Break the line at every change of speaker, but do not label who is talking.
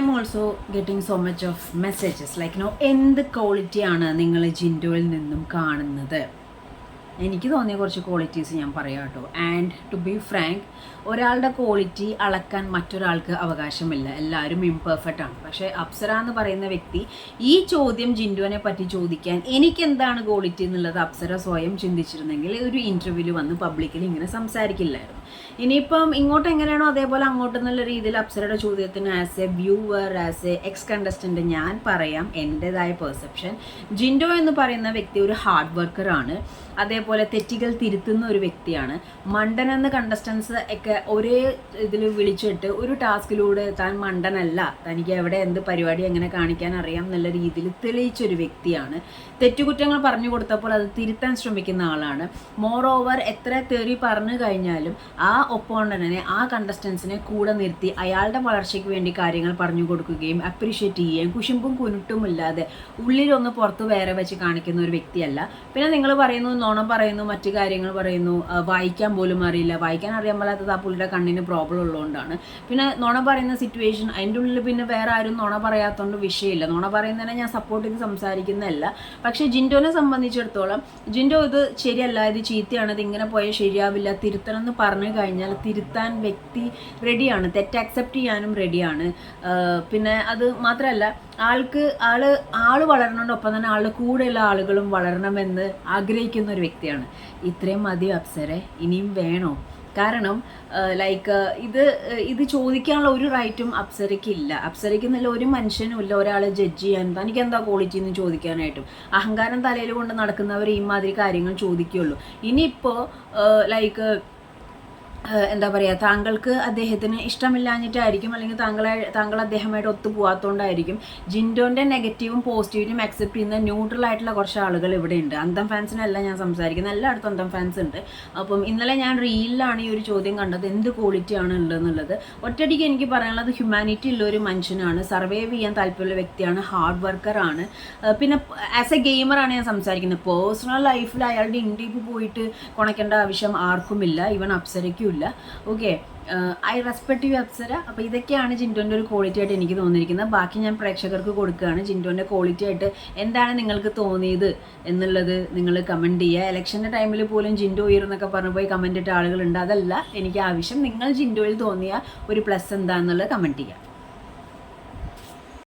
Am also getting so much of messages like no എന്ത് ക്വാളിറ്റിയാണ് നിങ്ങൾ ജിൻഡോയിൽ നിന്നും കാണുന്നത്? എനിക്ക് തോന്നിയ കുറച്ച് ക്വാളിറ്റീസ് ഞാൻ പറയാം കേട്ടോ. ആൻഡ് ടു ബി ഫ്രാങ്ക് ഒരാളുടെ ക്വാളിറ്റി അളക്കാൻ മറ്റൊരാൾക്ക് അവകാശമില്ല. എല്ലാവരും ഇംപെർഫെക്റ്റ് ആണ്. പക്ഷേ അപ്സര എന്ന് പറയുന്ന വ്യക്തി ഈ ചോദ്യം ജിൻഡുവിനെ പറ്റി ചോദിക്കാൻ എനിക്ക് എന്താണ് ക്വാളിറ്റി എന്നുള്ളത് അപ്സര സ്വയം ചിന്തിച്ചിരുന്നെങ്കിൽ ഒരു ഇന്റർവ്യൂവിൽ വന്ന് പബ്ലിക്കിൽ ഇങ്ങനെ സംസാരിക്കില്ലായിരുന്നു. ഇനിയിപ്പം ഇങ്ങോട്ട് എങ്ങനെയാണോ അതേപോലെ അങ്ങോട്ട് എന്നുള്ള രീതിയിൽ അപ്സരയുടെ ചോദ്യത്തിന് as a viewer as a ex contestant ഞാൻ പറയാം. എന്റെതായ പെർസെപ്ഷൻ ജിൻഡോ എന്ന് പറയുന്ന വ്യക്തി ഒരു ഹാർഡ് വർക്കറാണ് അതേപോലെ തെറ്റുകൾ തിരുത്തുന്ന ഒരു വ്യക്തിയാണ്. മണ്ടൻ എന്ന കണ്ടസ്റ്റൻസ് ഒക്കെ ഒരേ ഇതിൽ വിളിച്ചിട്ട് ഒരു ടാസ്കിലൂടെ താൻ മണ്ടനല്ല തനിക്ക് എവിടെ എന്ത് പരിപാടി എങ്ങനെ കാണിക്കാൻ അറിയാം എന്നുള്ള രീതിയിൽ തെളിയിച്ചൊരു വ്യക്തിയാണ്. തെറ്റുകുറ്റങ്ങൾ പറഞ്ഞു കൊടുത്തപ്പോൾ അത് തിരുത്താൻ ശ്രമിക്കുന്ന ആളാണ്. മോർ ഓവർ എത്ര തെറി പറഞ്ഞു കഴിഞ്ഞാലും ആ ഒപ്പോണ്ടനെ ആ കണ്ടസ്റ്റൻസിനെ കൂടെ നിർത്തി അയാളുടെ വളർച്ചയ്ക്ക് വേണ്ടി കാര്യങ്ങൾ പറഞ്ഞു കൊടുക്കുകയും അപ്രീഷിയേറ്റ് ചെയ്യുകയും കുശുമ്പും കുരുട്ടും ഇല്ലാതെ ഉള്ളിലൊന്ന് പുറത്ത് വേറെ വെച്ച് കാണിക്കുന്ന ഒരു വ്യക്തിയല്ല. പിന്നെ നിങ്ങൾ പറയുന്നു നോണം പറയുന്നു മറ്റു കാര്യങ്ങൾ പറയുന്നു വായിക്കാൻ പോലും അറിയില്ല. വായിക്കാൻ അറിയാൻ പാടാത്തത് ആ പുള്ളിയുടെ കണ്ണിന് പ്രോബ്ലം ഉള്ളതുകൊണ്ടാണ്. പിന്നെ നോണ പറയുന്ന സിറ്റുവേഷൻ അതിന്റെ ഉള്ളിൽ പിന്നെ വേറെ ആരും നോണ പറയാത്തതുകൊണ്ട് വിഷയമില്ല. നോണ പറയുന്നതിനെ ഞാൻ സപ്പോർട്ട് ചെയ്ത് സംസാരിക്കുന്നതല്ല. പക്ഷേ ജിൻഡോനെ സംബന്ധിച്ചിടത്തോളം ജിൻഡോ ഇത് ശരിയല്ല ഇത് ചീത്തയാണ് ഇത് ഇങ്ങനെ പോയാൽ ശരിയാവില്ല തിരുത്തണം എന്ന് പറഞ്ഞു കഴിഞ്ഞാൽ തിരുത്താൻ വ്യക്തി റെഡിയാണ് തെറ്റ് അക്സെപ്റ്റ് ചെയ്യാനും റെഡിയാണ് പിന്നെ അത് മാത്രമല്ല ആൾക്ക് ആൾ ആൾ വളരണോടൊപ്പം തന്നെ ആളുടെ കൂടെയുള്ള ആളുകളും വളരണമെന്ന് ആഗ്രഹിക്കുന്ന ഒരു വ്യക്തിയാണ്. ഇത്രയും മതി അപ്സരെ ഇനിയും വേണോ? കാരണം ലൈക്ക് ഇത് ഇത് ചോദിക്കാനുള്ള ഒരു റൈറ്റും അപ്സരയ്ക്ക് ഇല്ല. അപ്സരയ്ക്ക് നല്ല ഒരു മനുഷ്യനും ഇല്ല. ഒരാളെ ജഡ്ജ് ചെയ്യാൻ തനിക്ക് എന്താ ക്വാളിറ്റി എന്ന് ചോദിക്കാനായിട്ടും. അഹങ്കാരം തലയിൽ കൊണ്ട് നടക്കുന്നവർ ഈ മാതിരി കാര്യങ്ങൾ ചോദിക്കുകയുള്ളൂ. ഇനിയിപ്പോൾ ലൈക്ക് എന്താ പറയുക താങ്കൾക്ക് അദ്ദേഹത്തിന് ഇഷ്ടമില്ലാഞ്ഞിട്ടായിരിക്കും അല്ലെങ്കിൽ താങ്കളെ താങ്കൾ അദ്ദേഹമായിട്ട് ഒത്തു പോകാത്തതുകൊണ്ടായിരിക്കും ജിൻഡോന്റെ നെഗറ്റീവും പോസിറ്റീവിനും അക്സെപ്റ്റ് ചെയ്യുന്ന ന്യൂട്രൽ ആയിട്ടുള്ള കുറച്ച് ആളുകൾ ഇവിടെ ഉണ്ട്. അന്തം ഫാൻസിനല്ല ഞാൻ സംസാരിക്കുന്നത്. എല്ലായിടത്തും അന്തം ഫാൻസ് ഉണ്ട്. അപ്പം ഇന്നലെ ഞാൻ റീലിലാണ് ഈ ഒരു ചോദ്യം കണ്ടത്. എന്ത് ക്വാളിറ്റി ആണ് ഉള്ളതെന്നുള്ളത്. ഒറ്റയടിക്ക് എനിക്ക് പറയാനുള്ളത് ഹ്യൂമാനിറ്റി ഉള്ള ഒരു മനുഷ്യനാണ്. സർവൈവ് ചെയ്യാൻ താല്പര്യമുള്ള വ്യക്തിയാണ്. ഹാർഡ് വർക്കറാണ് പിന്നെ ആസ് എ ഗെയിമറാണ് ഞാൻ സംസാരിക്കുന്നത്. പേഴ്സണൽ ലൈഫിൽ അയാളുടെ ഇൻഡീപ്പ് പോയിട്ട് കുണക്കേണ്ട ആവശ്യം ആർക്കുമില്ല. ഈവൻ അപ്സരയ്ക്കും ഇല്ല okay I respect you Apsara. അപ്പോൾ ഇതൊക്കെയാണ് ജിൻഡോന്റെ ഒരു ക്വാളിറ്റി ആയിട്ട് എനിക്ക് തോന്നിയിരിക്കുന്നത്. ബാക്കി ഞാൻ പ്രേക്ഷകർക്ക് കൊടുക്കുകയാണ് ജിൻഡോന്റെ ക്വാളിറ്റി ആയിട്ട് എന്താണ് നിങ്ങൾക്ക് തോന്നിയത് എന്നുള്ളത് നിങ്ങൾ കമന്റ് ചെയ്യുക. ഇലക്ഷന്റെ ടൈമിൽ പോലും ജിൻഡോ ഉയർന്നൊക്കെ പറഞ്ഞു പോയി കമന്റ് ഇട്ട ആളുകളുണ്ട്. അതല്ല എനിക്ക് ആവശ്യം നിങ്ങൾ ജിൻഡോയിൽ തോന്നിയ ഒരു പ്ലസ് എന്താണെന്നുള്ളത് കമന്റ് ചെയ്യുക.